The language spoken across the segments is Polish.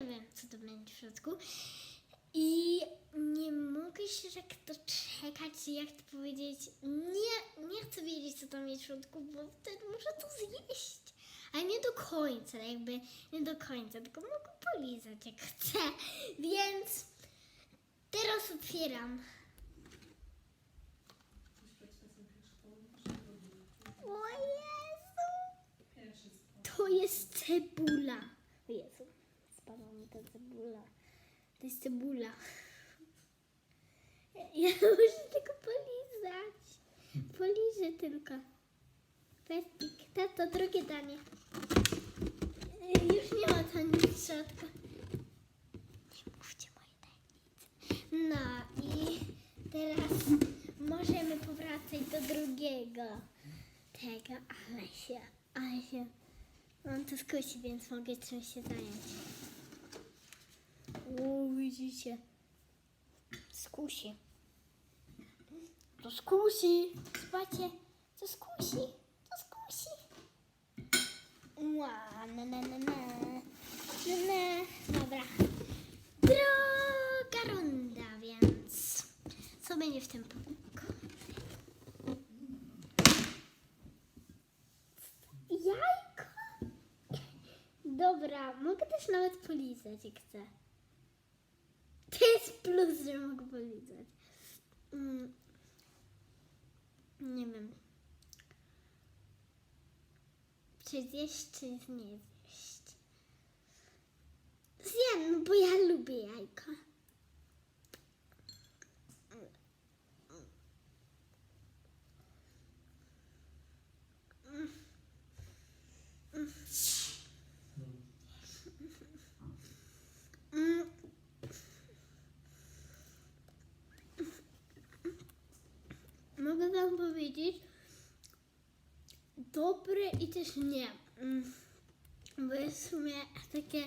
nie wiem, co to będzie w środku. I nie mogę się tak doczekać, jak to powiedzieć. Nie, nie chcę wiedzieć, co tam jest w środku, bo wtedy muszę to zjeść. Ale nie do końca, jakby nie do końca, tylko mogę polizać jak chcę. Więc teraz otwieram. O Jezu! To jest cebula. O Jezu, spadła mi ta cebula. To jest cebula. Ja muszę tylko polizać. Poliżę tylko. Pestik, tato, drugie danie. Już nie ma tam nic. Nie mówcie moje tajemnice. No i teraz możemy powracać do drugiego tego, ale się, ale się, mam to skusi, więc mogę czymś się zająć. O, widzicie, skusi. To skusi, zobaczcie, to skusi, to skusi. Ła, na, na, na, na, na, na. Dobra, druga runda, więc co będzie w tym pudełku? Jajko? Dobra, mogę też nawet polizać, jak chcę. Plus, że mogę polizać. Mm. Nie wiem. Czy zjeść, czy nie zjeść? Zjem, no bo ja lubię jajka. Mm. Wam powiedzieć dobre i też nie. Mm. Bo jest w sumie takie.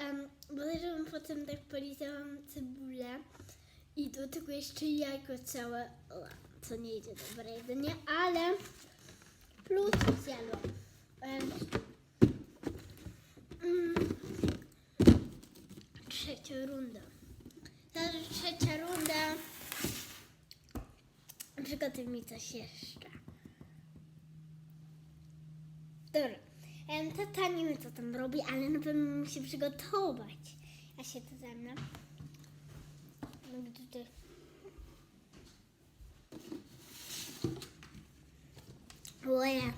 Um, Podejrzewam potem tak polizałam cebulę i do tego jeszcze jajko całe, co nie idzie dobre jedzenie, ale plus zjadłam. Mm, trzecia runda. Teraz trzecia runda. Przygotuj mi coś jeszcze. Dobra. Tata nie wiem, co tam robi, ale na pewno musi przygotować. Ja się to ze mną. No ty... Oje.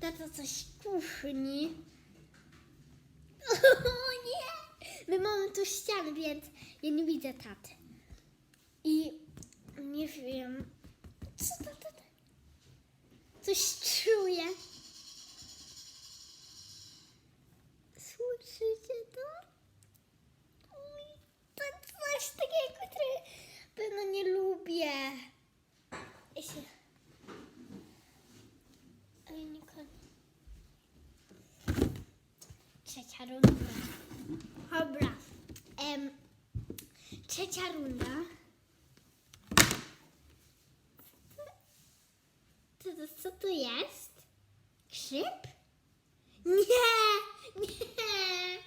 Tata coś kuchni. O nie! My mamy tu ścianę, więc ja nie widzę taty. I nie wiem, co to, to, to? Coś czuję. Słyszycie to? To coś takiego, które pewno nie lubię. Ja się... Ale nie koniec. Trzecia runda. Dobra. Trzecia runda. Co to, co to jest? Grzyb? Nie! Nie!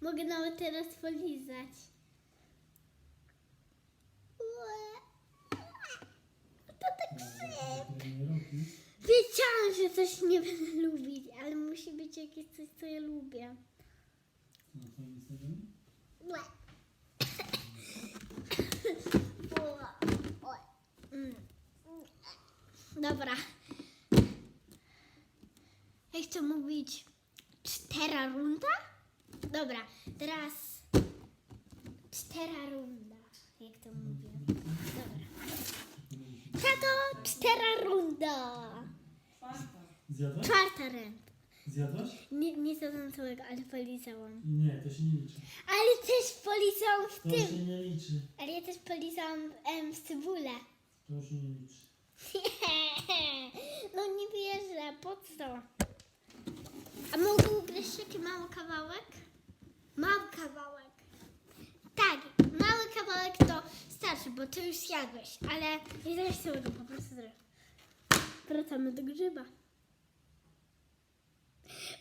Mogę nawet teraz polizać. To tak grzyb. Wiedziałam, że coś nie będę lubić, ale musi być jakieś coś, co ja lubię. Ue. Dobra. Jak to mówić? Cztera runda? Dobra, teraz cztera runda. Jak to mówię? Dobra. Tato, cztera runda. Zjadłaś? Czwarta runda. Zjadłaś? Nie, nie zjadłam całego, ale polizałam. Nie, to się nie liczy. Ale też polizałam w To tym. się nie liczy. Ale ja też polizałam em, w cebulę. To już nie liczy. No nie wierzę, po co? A mogę ugryźć taki mały kawałek? Mały kawałek. Tak, mały kawałek to ty już zjadłeś, ale nie całego, po prostu zrobię. Wracamy do grzyba.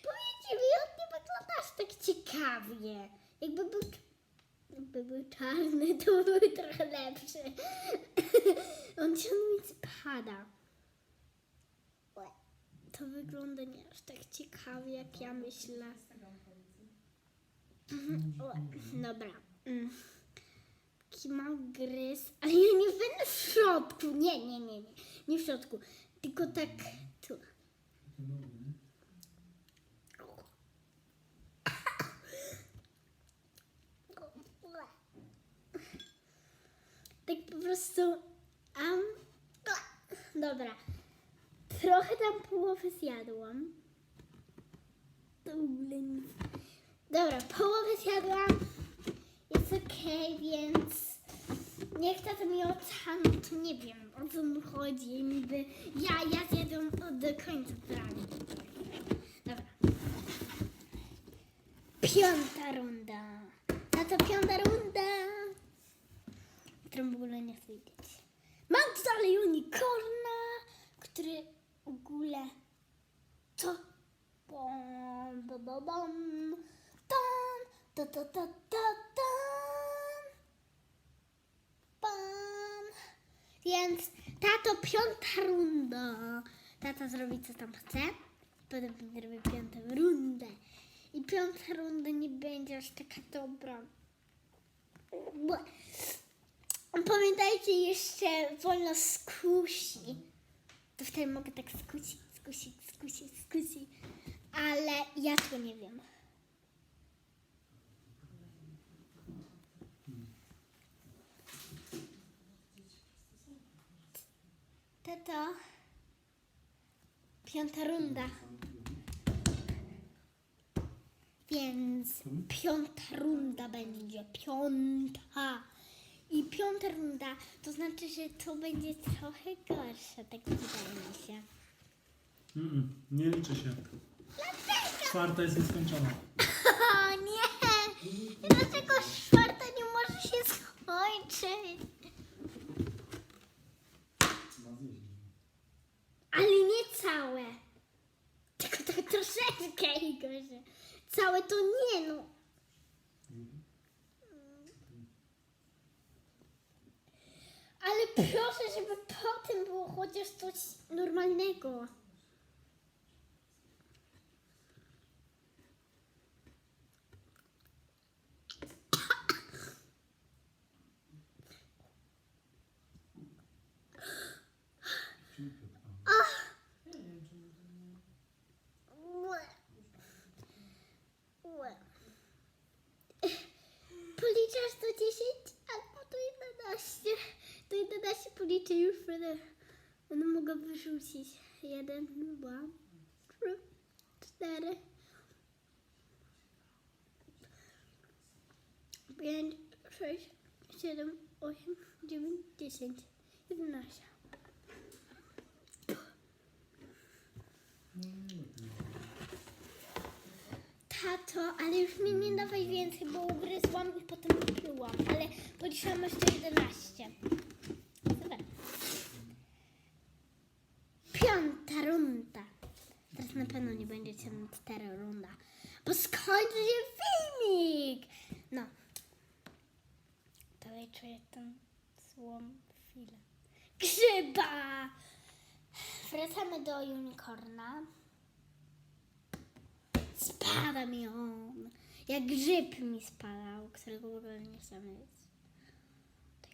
Powiedzcie mi, jak nie wyglądasz tak ciekawie. Jakby był, jakby był czarny, to byłby trochę lepszy. On ciągle spada. To wygląda nie aż tak ciekawie, jak ja myślę. Mhm, Dobra. Mały gryz, ale ja nie będę w środku. Nie, nie, nie, nie. Nie w środku. Tylko tak tu. Tak po prostu. Um, dobra. Trochę tam połowę zjadłam. To. Dobra, połowę zjadłam. Jest okej, więc niech tata mi oceni, to nie wiem o co mu chodzi. Niby ja, ja zjadłam do końca prawie. Dobra. Piąta runda. No to piąta runda. Którą w ogóle nie chcę widzieć. Mam tutaj unicorna, który w ogóle to bom, bom, bom, bom, ta, ta, ta, ta, tam, Więc tato piąta runda. Tata zrobi co tam chce. Potem zrobię piątą rundę. I piąta runda nie będzie aż taka dobra. Błe. Pamiętajcie jeszcze wolno skusi. To wtedy mogę tak skusić, skusić, skusić, skusić. Ale ja tego nie wiem. Tato. Piąta runda. Więc piąta runda będzie. Piąta. I piąta runda to znaczy, że to będzie trochę gorsze, tak wydaje mi się. Mm-mm, nie liczy się. Czwarta jest nieskończona. O nie! Dlaczego czwarta nie może się skończyć? Ale nie całe. Gorzej. Całe to nie no. Ale proszę, żeby potem było chociaż coś normalnego. Ue. Ue. Policzasz do 10 albo do 11. Do 11 wtedy. Będę mogła wyrzucić. 1, 2, 3, 4, 5, 6, 7, 8, 9, 10, 11. Tato, ale już mi nie dawaj więcej, bo ugryzłam i potem wyplułam. Ale policzyłam jeszcze 11. Super. Piąta runda. Teraz na pewno nie będzie cztera runda, bo się filmik. No. Ja czuję tą złą chwilę. Grzyba! Wracamy do unicorna. Spada mi on. Jak grzyb mi spadał, którego w ogóle nie chcemy jeść. Tak.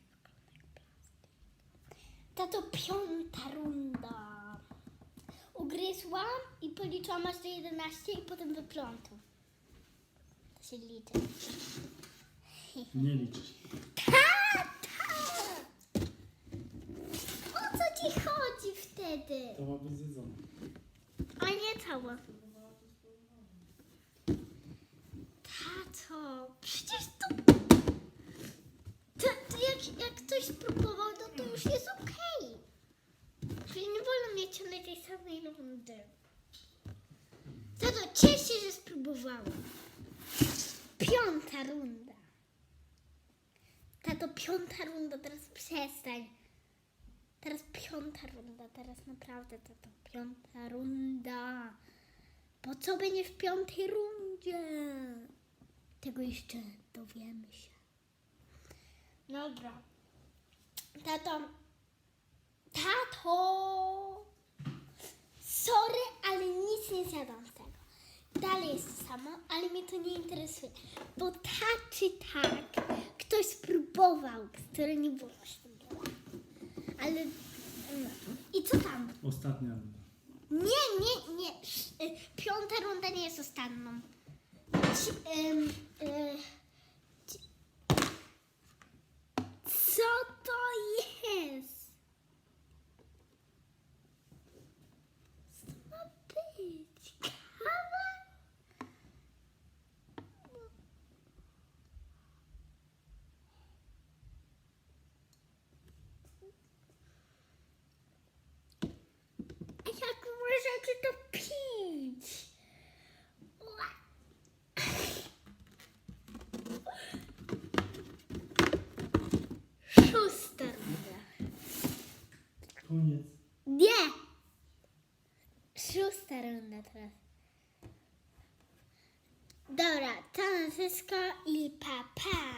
Tato piąta runda. Ugryzłam i policzyłam aż do 11 i potem. To się liczy. Nie liczy się. Tata! O co ci chodzi wtedy? To ma być zjedzone. A nie cała. Tato, przecież to, to jak, jak ktoś spróbował, no to już jest okej. Czyli nie wolno mieć ciągle tej samej rundy. Tato, ciesz się, że spróbowałam. Piąta runda. Tato, piąta runda, teraz przestań. Teraz piąta runda, teraz naprawdę tato, piąta runda. Po co będzie w piątej rundzie? Tego jeszcze dowiemy się. Dobra. Tato. Tato! Sorry, ale nic nie zjadam z tego. Dalej jest to samo, ale mnie to nie interesuje. Bo tak czy tak, ktoś spróbował, który nie było śniadania. Ale... no. I co tam? Ostatnia runda. Nie, nie, nie. Sz- y, Piąta runda nie jest ostatnią. Ci, ym, y, ci, co to jest? Co to ma być? Kawa? A Możecie to pić? Szósta runda. Koniec. Nie! Szósta runda teraz. Dobra, to na wszystko i pa pa.